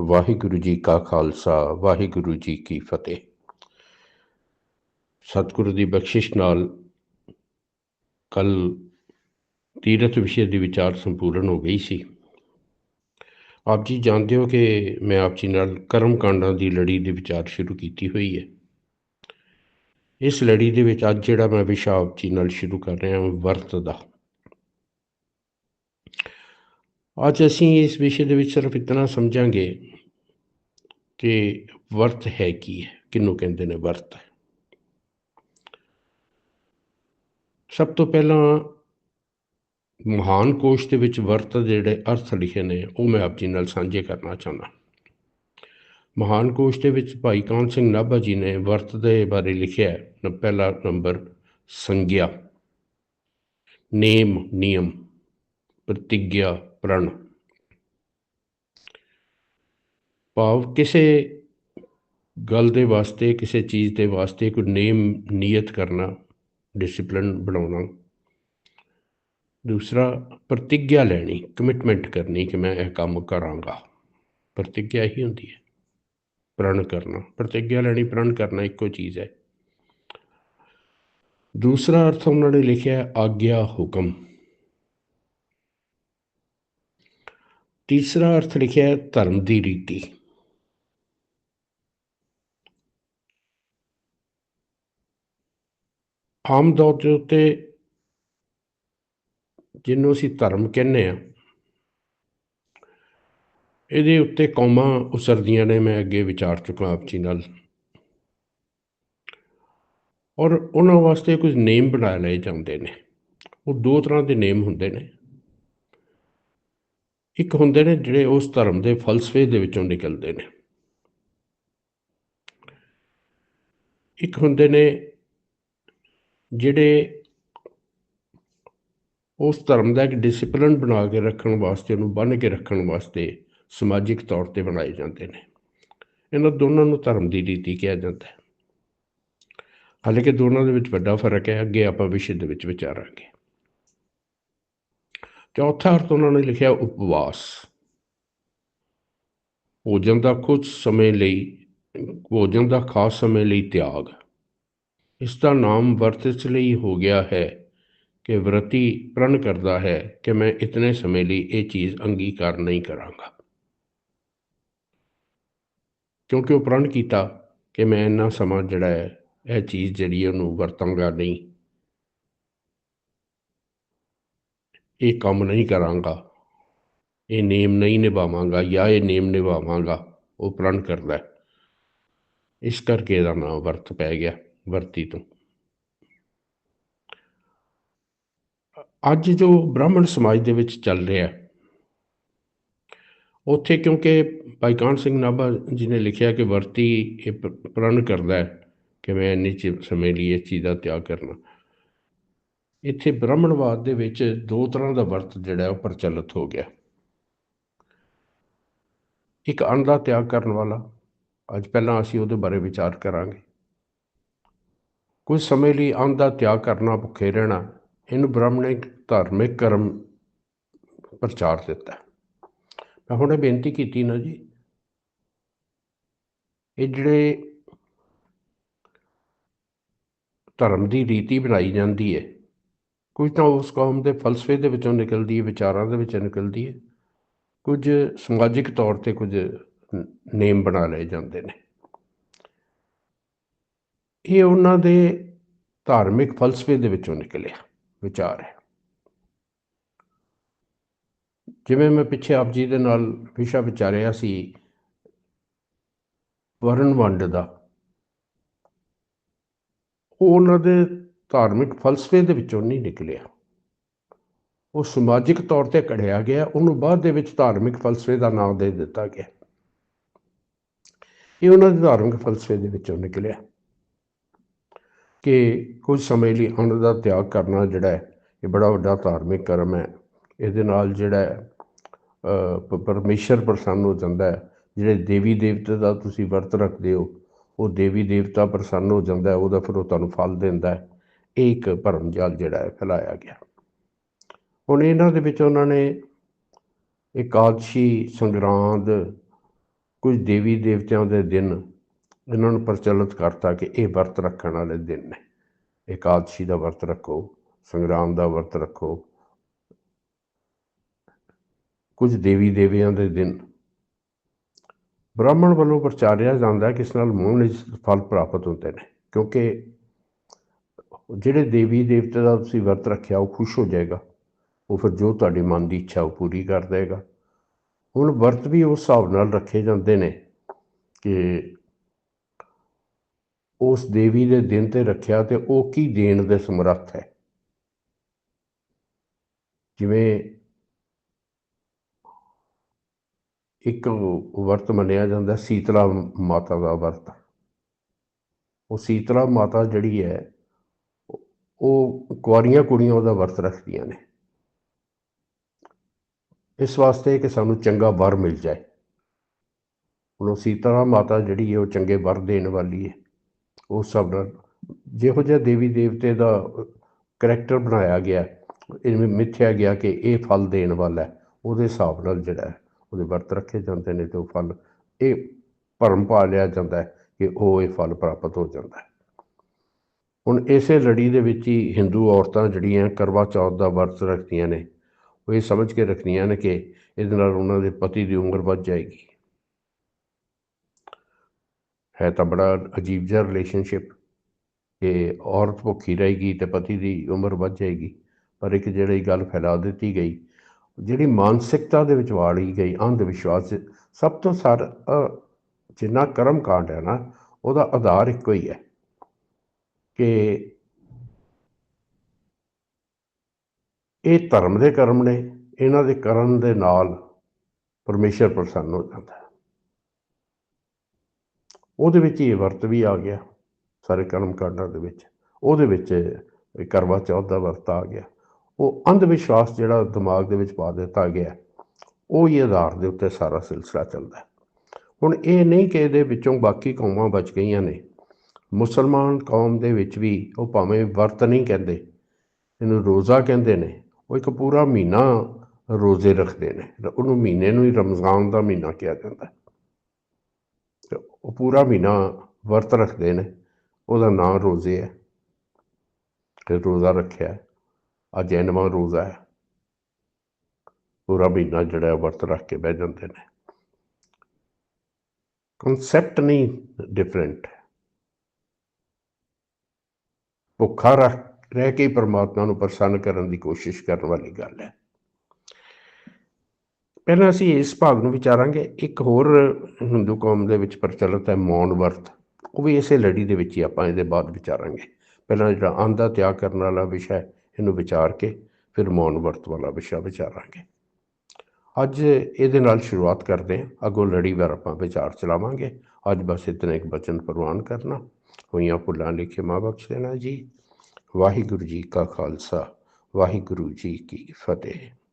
ਵਾਹਿਗੁਰੂ ਜੀ ਕਾ ਖਾਲਸਾ, ਵਾਹਿਗੁਰੂ ਜੀ ਕੀ ਫਤਿਹ। ਸਤਿਗੁਰੂ ਦੀ ਬਖਸ਼ਿਸ਼ ਨਾਲ ਕੱਲ ਤੀਰਥ ਵਿਸ਼ੇ ਦੀ ਵਿਚਾਰ ਸੰਪੂਰਨ ਹੋ ਗਈ ਸੀ। ਆਪ ਜੀ ਜਾਣਦੇ ਹੋ ਕਿ ਮੈਂ ਆਪ ਜੀ ਨਾਲ ਕਰਮ ਕਾਂਡਾਂ ਦੀ ਲੜੀ ਦੇ ਵਿਚਾਰ ਸ਼ੁਰੂ ਕੀਤੀ ਹੋਈ ਹੈ। ਇਸ ਲੜੀ ਦੇ ਵਿੱਚ ਅੱਜ ਜਿਹੜਾ ਮੈਂ ਵਿਸ਼ਾ ਆਪ ਜੀ ਨਾਲ ਸ਼ੁਰੂ ਕਰ ਰਿਹਾ ਹਾਂ, ਵਰਤ ਦਾ। ਅੱਜ ਅਸੀਂ ਇਸ ਵਿਸ਼ੇ ਦੇ ਵਿੱਚ ਸਿਰਫ ਇਤਨਾ ਸਮਝਾਂਗੇ ਕਿ ਵਰਤ ਹੈ ਕੀ ਹੈ, ਕਿਹਨੂੰ ਕਹਿੰਦੇ ਨੇ ਵਰਤ ਸਭ ਤੋਂ ਪਹਿਲਾਂ ਮਹਾਨ ਕੋਸ਼ ਦੇ ਵਿੱਚ ਵਰਤ ਦੇ ਜਿਹੜੇ ਅਰਥ ਲਿਖੇ ਨੇ, ਉਹ ਮੈਂ ਆਪ ਜੀ ਨਾਲ ਸਾਂਝੇ ਕਰਨਾ ਚਾਹੁੰਦਾ। ਮਹਾਨ ਕੋਸ਼ ਦੇ ਵਿੱਚ ਭਾਈ ਕਾਨ ਸਿੰਘ ਨਾਭਾ ਜੀ ਨੇ ਵਰਤ ਦੇ ਬਾਰੇ ਲਿਖਿਆ ਹੈ। ਪਹਿਲਾ ਨੰਬਰ, ਸੰਗਿਆ। ਨੇਮ, ਨਿਯਮ। ਪ੍ਰਤੀਗਿਆ ਪ੍ਰਣ। ਭਾਵ ਕਿਸੇ ਗੱਲ ਦੇ ਵਾਸਤੇ, ਕਿਸੇ ਚੀਜ਼ ਦੇ ਵਾਸਤੇ ਕੋਈ ਨੇਮ ਨਿਯਤ ਕਰਨਾ ਡਿਸਪਲਿਨ ਬਣਾਉਣਾ। ਦੂਸਰਾ, ਪ੍ਰਤੀਗਿਆ ਲੈਣੀ ਕਮਿਟਮੈਂਟ ਕਰਨੀ ਕਿ ਮੈਂ ਇਹ ਕੰਮ ਕਰਾਂਗਾ। ਪ੍ਰਤੀਗਿਆ ਹੀ ਹੁੰਦੀ ਹੈ, ਪ੍ਰਣ ਕਰਨਾ। ਪ੍ਰਤੀਗਿਆ ਲੈਣੀ, ਪ੍ਰਣ ਕਰਨਾ ਇੱਕੋ ਚੀਜ਼ ਹੈ। ਦੂਸਰਾ ਅਰਥ ਉਹਨਾਂ ਨੇ ਲਿਖਿਆ, ਆਗਿਆ ਹੁਕਮ। ਤੀਸਰਾ ਅਰਥ ਲਿਖਿਆ ਧਰਮ ਦੀ ਰੀਤੀ। ਆਮ ਤੌਰ ਦੇ ਉੱਤੇ ਜਿਹਨੂੰ ਅਸੀਂ ਧਰਮ ਕਹਿੰਦੇ ਆ ਇਹਦੇ ਉੱਤੇ ਕੌਮਾਂ ਉਸਰਦੀਆਂ ਨੇ, ਮੈਂ ਅੱਗੇ ਵਿਚਾਰ ਚੁੱਕਾ ਆਪ ਜੀ ਨਾਲ। ਔਰ ਉਹਨਾਂ ਵਾਸਤੇ ਕੁਝ ਨੇਮ ਬਣਾ ਲਏ ਜਾਂਦੇ ਨੇ। ਉਹ ਦੋ ਤਰ੍ਹਾਂ ਦੇ ਨੇਮ ਹੁੰਦੇ ਨੇ। ਇੱਕ ਹੁੰਦੇ ਨੇ ਜਿਹੜੇ ਉਸ ਧਰਮ ਦੇ ਫਲਸਫੇ ਦੇ ਵਿੱਚੋਂ ਨਿਕਲਦੇ ਨੇ। ਇੱਕ ਹੁੰਦੇ ਨੇ ਜਿਹੜੇ ਉਸ ਧਰਮ ਦਾ ਇੱਕ ਡਿਸਪਲਿਨ ਬਣਾ ਕੇ ਰੱਖਣ ਵਾਸਤੇ, ਉਹਨੂੰ ਬੰਨ੍ਹ ਕੇ ਰੱਖਣ ਵਾਸਤੇ ਸਮਾਜਿਕ ਤੌਰ ਤੇ ਬਣਾਏ ਜਾਂਦੇ ਨੇ। ਇਹਨਾਂ ਦੋਨਾਂ ਨੂੰ ਧਰਮ ਦੀ ਰੀਤੀ ਕਿਹਾ ਜਾਂਦਾ ਹੈ। ਹਾਲਾਂਕਿ ਦੋਨਾਂ ਦੇ ਵਿੱਚ ਵੱਡਾ ਫ਼ਰਕ ਹੈ, ਅੱਗੇ ਆਪਾਂ ਵਿਸ਼ੇ ਦੇ ਵਿੱਚ ਵਿਚਾਰਾਂਗੇ। ਚੌਥਾ ਅਰਥ ਉਹਨਾਂ ਨੇ ਲਿਖਿਆ ਉਪਵਾਸ। ਭੋਜਨ ਦਾ ਕੁਝ ਸਮੇਂ ਲਈ, ਭੋਜਨ ਦਾ ਖਾਸ ਸਮੇਂ ਲਈ ਤਿਆਗ। ਇਸ ਦਾ ਨਾਮ ਵਰਤ ਇਸ ਲਈ ਹੋ ਗਿਆ ਹੈ ਕਿ ਵਰਤੀ ਪ੍ਰਣ ਕਰਦਾ ਹੈ ਕਿ ਮੈਂ ਇਤਨੇ ਸਮੇਂ ਲਈ ਇਹ ਚੀਜ਼ ਅੰਗੀਕਾਰ ਨਹੀਂ ਕਰਾਂਗਾ। ਕਿਉਂਕਿ ਉਹ ਪ੍ਰਣ ਕੀਤਾ ਕਿ ਮੈਂ ਇੰਨਾ ਸਮਾਂ ਜਿਹੜਾ ਹੈ, ਇਹ ਚੀਜ਼ ਜਿਹੜੀ ਉਹਨੂੰ ਵਰਤਾਂਗਾ ਨਹੀਂ। ਇਹ ਕੰਮ ਨਹੀਂ ਕਰਾਂਗਾ, ਇਹ ਨੇਮ ਨਹੀਂ ਨਿਭਾਵਾਂਗਾ ਜਾਂ ਇਹ ਨੇਮ ਨਿਭਾਵਾਂਗਾ, ਉਹ ਪ੍ਰਣ ਕਰਦਾ ਇਸ ਕਰਕੇ ਇਹਦਾ ਨਾਮ ਵਰਤ ਪੈ ਗਿਆ, ਵਰਤੀ ਤੋਂ। ਅੱਜ ਜੋ ਬ੍ਰਾਹਮਣ ਸਮਾਜ ਦੇ ਵਿੱਚ ਚੱਲ ਰਿਹਾ ਉੱਥੇ ਕਿਉਂਕਿ ਭਾਈ ਕਾਨ ਸਿੰਘ ਨਾਭਾ ਜੀ ਨੇ ਲਿਖਿਆ ਕਿ ਵਰਤੀ ਇਹ ਪ੍ਰਣ ਕਰਦਾ ਹੈ ਕਿ ਮੈਂ ਇੰਨੀ ਚਿਰ ਸਮੇਂ ਲਈ ਇਹ ਚੀਜ਼ ਦਾ ਤਿਆਗ ਕਰਨਾ। ਇੱਥੇ ਬ੍ਰਾਹਮਣਵਾਦ ਦੇ ਵਿੱਚ ਦੋ ਤਰ੍ਹਾਂ ਦਾ ਵਰਤ ਜਿਹੜਾ ਉਹ ਪ੍ਰਚਲਿਤ ਹੋ ਗਿਆ। ਇੱਕ ਅੰਨ ਦਾ ਤਿਆਗ ਕਰਨ ਵਾਲਾ, ਅੱਜ ਪਹਿਲਾਂ ਅਸੀਂ ਉਹਦੇ ਬਾਰੇ ਵਿਚਾਰ ਕਰਾਂਗੇ। ਕੁਝ ਸਮੇਂ ਲਈ ਅੰਨ ਦਾ ਤਿਆਗ ਕਰਨਾ ਭੁੱਖੇ ਰਹਿਣਾ, ਇਹਨੂੰ ਬ੍ਰਾਹਮਣਿਕ ਧਾਰਮਿਕ ਕਰਮ ਪ੍ਰਚਾਰ ਦਿੱਤਾ। ਮੈਂ ਹੁਣੇ ਬੇਨਤੀ ਕੀਤੀ ਨਾ ਜੀ, ਇਹ ਜਿਹੜੇ ਧਰਮ ਦੀ ਰੀਤੀ ਬਣਾਈ ਜਾਂਦੀ ਹੈ ਕੁਝ ਤਾਂ ਉਸ ਕੌਮ ਦੇ ਫਲਸਫੇ ਦੇ ਵਿੱਚੋਂ ਨਿਕਲਦੀ ਹੈ, ਵਿਚਾਰਾਂ ਦੇ ਵਿੱਚੋਂ ਨਿਕਲਦੀ ਹੈ। ਕੁਝ ਸਮਾਜਿਕ ਤੌਰ ਤੇ ਕੁਝ ਨੇਮ ਬਣਾ ਲਏ ਜਾਂਦੇ ਨੇ। ਇਹ ਉਹਨਾਂ ਦੇ ਧਾਰਮਿਕ ਫਲਸਫੇ ਦੇ ਵਿੱਚੋਂ ਨਿਕਲਿਆ, ਵਿਚਾਰ ਹੈ। ਜਿਵੇਂ ਮੈਂ ਪਿੱਛੇ ਆਪ ਜੀ ਦੇ ਨਾਲ ਵਿਸ਼ਾ ਵਿਚਾਰਿਆ ਸੀ ਵਰਨ ਵੰਡ ਦਾ। ਉਹਨਾਂ ਦੇ ਧਾਰਮਿਕ ਫਲਸਫੇ ਦੇ ਵਿੱਚੋਂ ਨਹੀਂ ਨਿਕਲਿਆ। ਉਹ ਸਮਾਜਿਕ ਤੌਰ ਤੇ ਕਢਿਆ ਗਿਆ, ਉਹਨੂੰ ਬਾਅਦ ਦੇ ਵਿੱਚ ਧਾਰਮਿਕ ਫਲਸਫੇ ਦਾ ਨਾਮ ਦੇ ਦਿੱਤਾ ਗਿਆ। ਇਹ ਉਹਨਾਂ ਦੇ ਧਾਰਮਿਕ ਫਲਸਫੇ ਦੇ ਵਿੱਚੋਂ ਨਿਕਲਿਆ ਕਿ ਕੁਝ ਸਮੇਂ ਲਈ ਅੰਨ ਦਾ ਤਿਆਗ ਕਰਨਾ ਜਿਹੜਾ ਹੈ, ਇਹ ਬੜਾ ਵੱਡਾ ਧਾਰਮਿਕ ਕਰਮ ਹੈ। ਇਹਦੇ ਨਾਲ ਜਿਹੜਾ ਹੈ ਪਰਮੇਸ਼ਰ ਪ੍ਰਸੰਨ ਹੋ ਜਾਂਦਾ ਹੈ, ਜਿਹੜੇ ਦੇਵੀ ਦੇਵਤੇ ਦਾ ਤੁਸੀਂ ਵਰਤ ਰੱਖਦੇ ਹੋ, ਉਹ ਦੇਵੀ ਦੇਵਤਾ ਪ੍ਰਸੰਨ ਹੋ ਜਾਂਦਾ ਹੈ, ਉਹਦਾ ਫਿਰ ਉਹ ਤੁਹਾਨੂੰ ਫਲ ਦਿੰਦਾ ਹੈ। ਇਹ ਇੱਕ ਭਰਮ ਜਾਲ ਜਿਹੜਾ ਹੈ ਫੈਲਾਇਆ ਗਿਆ। ਹੁਣ ਇਹਨਾਂ ਦੇ ਵਿੱਚ ਉਹਨਾਂ ਨੇ ਇਕਾਦਸ਼ੀ, ਸੰਗਰਾਂਦ, ਕੁਝ ਦੇਵੀ ਦੇਵਤਿਆਂ ਦੇ ਦਿਨ ਇਹਨਾਂ ਨੂੰ ਪ੍ਰਚਲਿਤ ਕਰਤਾ ਕਿ ਇਹ ਵਰਤ ਰੱਖਣ ਵਾਲੇ ਦਿਨ ਨੇ। ਇਕਾਦਸ਼ੀ ਦਾ ਵਰਤ ਰੱਖੋ ਸੰਗਰਾਮ ਦਾ ਵਰਤ ਰੱਖੋ। ਕੁਝ ਦੇਵੀ ਦੇਵਿਆਂ ਦੇ ਦਿਨ। ਬ੍ਰਾਹਮਣ ਵੱਲੋਂ ਪ੍ਰਚਾਰਿਆ ਜਾਂਦਾ ਹੈ ਕਿ ਇਸ ਨਾਲ ਮੋਹਨ ਫਲ ਪ੍ਰਾਪਤ ਹੁੰਦੇ ਨੇ, ਕਿਉਂਕਿ ਜਿਹੜੇ ਦੇਵੀ ਦੇਵਤੇ ਦਾ ਤੁਸੀਂ ਵਰਤ ਰੱਖਿਆ, ਉਹ ਖੁਸ਼ ਹੋ ਜਾਏਗਾ। ਉਹ ਫਿਰ ਜੋ ਤੁਹਾਡੇ ਮਨ ਦੀ ਇੱਛਾ, ਉਹ ਪੂਰੀ ਕਰ ਦੇਗਾ। ਹੁਣ ਵਰਤ ਵੀ ਉਸ ਹਿਸਾਬ ਨਾਲ ਰੱਖੇ ਜਾਂਦੇ ਨੇ ਕਿ ਉਸ ਦੇਵੀ ਦੇ ਦਿਨ ਤੇ ਰੱਖਿਆ ਤੇ ਉਹ ਕੀ ਦੇਣ ਦੇ ਸਮਰੱਥ ਹੈ। ਜਿਵੇਂ ਇੱਕ ਵਰਤ ਮੰਨਿਆ ਜਾਂਦਾ, ਸੀਤਲਾ ਮਾਤਾ ਦਾ ਵਰਤ। ਉਹ ਸੀਤਲਾ ਮਾਤਾ ਜਿਹੜੀ ਹੈ ਉਹ ਕੁਆਰੀਆਂ ਕੁੜੀਆਂ ਉਹਦਾ ਵਰਤ ਰੱਖਦੀਆਂ ਨੇ। ਇਸ ਵਾਸਤੇ ਕਿ ਸਾਨੂੰ ਚੰਗਾ ਵਰ ਮਿਲ ਜਾਏ। ਹੁਣ ਉਹ ਸੀਤਲਾ ਮਾਤਾ ਜਿਹੜੀ ਹੈ ਉਹ ਚੰਗੇ ਵਰ ਦੇਣ ਵਾਲੀ ਹੈ। ਉਸ ਸਭ ਨਾਲ ਜਿਹੋ ਜਿਹਾ ਦੇਵੀ ਦੇਵਤੇ ਦਾ ਕਰੈਕਟਰ ਬਣਾਇਆ ਗਿਆ ਇਹ ਮਿੱਥਿਆ ਗਿਆ ਕਿ ਇਹ ਫਲ ਦੇਣ ਵਾਲਾ ਹੈ, ਉਹਦੇ ਹਿਸਾਬ ਨਾਲ ਜਿਹੜਾ ਉਹਦੇ ਵਰਤ ਰੱਖੇ ਜਾਂਦੇ ਨੇ ਤੇ ਉਹ ਫਲ ਇਹ ਭਰਮ ਪਾ ਲਿਆ ਜਾਂਦਾ ਹੈ ਕਿ ਉਹ ਇਹ ਫਲ ਪ੍ਰਾਪਤ ਹੋ ਜਾਂਦਾ ਹੈ। ਹੁਣ ਇਸੇ ਲੜੀ ਦੇ ਵਿੱਚ ਹੀ ਹਿੰਦੂ ਔਰਤਾਂ ਜਿਹੜੀਆਂ ਕਰਵਾ ਚੌਥ ਦਾ ਵਰਤ ਰੱਖਦੀਆਂ ਨੇ, ਉਹ ਇਹ ਸਮਝ ਕੇ ਰੱਖਦੀਆਂ ਨੇ ਕਿ ਇਹਦੇ ਨਾਲ ਉਹਨਾਂ ਦੇ ਪਤੀ ਦੀ ਉਮਰ ਵੱਧ ਜਾਏਗੀ। ਹੈ ਤਾਂ ਬੜਾ ਅਜੀਬ ਜਿਹਾ ਰਿਲੇਸ਼ਨਸ਼ਿਪ ਕਿ ਔਰਤ ਭੁੱਖੀ ਰਹੇਗੀ ਤੇ ਪਤੀ ਦੀ ਉਮਰ ਵੱਧ ਜਾਏਗੀ, ਪਰ ਇੱਕ ਜਿਹੜੀ ਗੱਲ ਫੈਲਾ ਦਿੱਤੀ ਗਈ, ਜਿਹੜੀ ਮਾਨਸਿਕਤਾ ਦੇ ਵਿੱਚ ਵਾੜੀ ਗਈ ਅੰਧ ਵਿਸ਼ਵਾਸ ਸਭ ਤੋਂ ਸਾਰਾ ਜਿੰਨਾ ਕਰਮ ਕਾਂਡ ਹੈ ਨਾ, ਉਹਦਾ ਆਧਾਰ ਇੱਕੋ ਹੀ ਹੈ। ਕਿ ਇਹ ਧਰਮ ਦੇ ਕਰਮ ਨੇ, ਇਹਨਾਂ ਦੇ ਕਰਨ ਦੇ ਨਾਲ ਪਰਮੇਸ਼ਰ ਪ੍ਰਸੰਨ ਹੋ ਜਾਂਦਾ ਹੈ। ਉਹਦੇ ਵਿੱਚ ਹੀ ਇਹ ਵਰਤ ਵੀ ਆ ਗਿਆ, ਸਾਰੇ ਕਰਮ ਕਾਂਡਾਂ ਦੇ ਵਿੱਚ। ਉਹਦੇ ਵਿੱਚ ਕਰਵਾ ਚੌਥ ਦਾ ਵਰਤ ਆ ਗਿਆ। ਉਹ ਅੰਧ ਵਿਸ਼ਵਾਸ ਜਿਹੜਾ ਦਿਮਾਗ ਦੇ ਵਿੱਚ ਪਾ ਦਿੱਤਾ ਗਿਆ, ਉਹ ਹੀ ਆਧਾਰ ਦੇ ਉੱਤੇ ਸਾਰਾ ਸਿਲਸਿਲਾ ਚੱਲਦਾ ਹੁਣ ਇਹ ਨਹੀਂ ਕਿ ਇਹਦੇ ਵਿੱਚੋਂ ਬਾਕੀ ਕੌਮਾਂ ਬਚ ਗਈਆਂ ਨੇ ਮੁਸਲਮਾਨ ਕੌਮ ਦੇ ਵਿੱਚ ਵੀ ਉਹ ਭਾਵੇਂ ਵਰਤ ਨਹੀਂ ਕਹਿੰਦੇ, ਇਹਨੂੰ ਰੋਜ਼ਾ ਕਹਿੰਦੇ ਨੇ, ਉਹ ਇੱਕ ਪੂਰਾ ਮਹੀਨਾ ਰੋਜ਼ੇ ਰੱਖਦੇ ਨੇ ਉਹਨੂੰ ਮਹੀਨੇ ਨੂੰ ਹੀ ਰਮਜ਼ਾਨ ਦਾ ਮਹੀਨਾ ਕਿਹਾ ਜਾਂਦਾ ਹੈ। ਤੇ ਉਹ ਪੂਰਾ ਮਹੀਨਾ ਵਰਤ ਰੱਖਦੇ ਨੇ, ਉਹਦਾ ਨਾਮ ਰੋਜ਼ੇ ਹੈ, ਤੇ ਰੋਜ਼ਾ ਰੱਖਿਆ ਹੈ। ਅੱਜ ਐਨਵਾਂ ਰੋਜ਼ਾ ਹੈ। ਪੂਰਾ ਮਹੀਨਾ ਜਿਹੜਾ ਹੈ ਵਰਤ ਰੱਖ ਕੇ ਬਹਿ ਜਾਂਦੇ ਨੇ। ਕਨਸੈਪਟ ਨਹੀਂ ਡਿਫਰੈਂਟ ਭੁੱਖਾ ਰਹਿ ਰਹਿ ਕੇ ਪਰਮਾਤਮਾ ਨੂੰ ਪ੍ਰਸੰਨ ਕਰਨ ਦੀ ਕੋਸ਼ਿਸ਼ ਕਰਨ ਵਾਲੀ ਗੱਲ ਹੈ। ਪਹਿਲਾਂ ਅਸੀਂ ਇਸ ਭਾਗ ਨੂੰ ਵਿਚਾਰਾਂਗੇ। ਇੱਕ ਹੋਰ ਹਿੰਦੂ ਕੌਮ ਦੇ ਵਿੱਚ ਪ੍ਰਚਲਿਤ ਹੈ ਮੌਨ ਵਰਤ। ਉਹ ਵੀ ਇਸੇ ਲੜੀ ਦੇ ਵਿੱਚ ਹੀ ਆਪਾਂ ਇਹਦੇ ਬਾਅਦ ਵਿਚਾਰਾਂਗੇ। ਪਹਿਲਾਂ ਜਿਹੜਾ ਆਂਦਾ ਤਿਆਗ ਕਰਨ ਵਾਲਾ ਵਿਸ਼ਾ ਹੈ, ਇਹਨੂੰ ਵਿਚਾਰ ਕੇ ਫਿਰ ਮੌਨ ਵਰਤ ਵਾਲਾ ਵਿਸ਼ਾ ਵਿਚਾਰਾਂਗੇ। ਅੱਜ ਇਹਦੇ ਨਾਲ ਸ਼ੁਰੂਆਤ ਕਰਦੇ ਹਾਂ। ਅੱਗੋਂ ਲੜੀ ਵਾਰ ਆਪਾਂ ਵਿਚਾਰ ਚਲਾਵਾਂਗੇ। ਅੱਜ ਬਸ ਇਤਨਾ ਇੱਕ ਬਚਨ ਪ੍ਰਵਾਨ ਕਰਨਾ। ਹੋਈਆਂ ਭੁੱਲਾਂ ਲਿਖੇ ਮਾਂ ਬਖਸ਼ ਦੇਣਾ ਜੀ, ਵਾਹਿਗੁਰੂ ਜੀ ਕਾ ਖਾਲਸਾ, ਵਾਹਿਗੁਰੂ ਜੀ ਕੀ ਫਤਿਹ।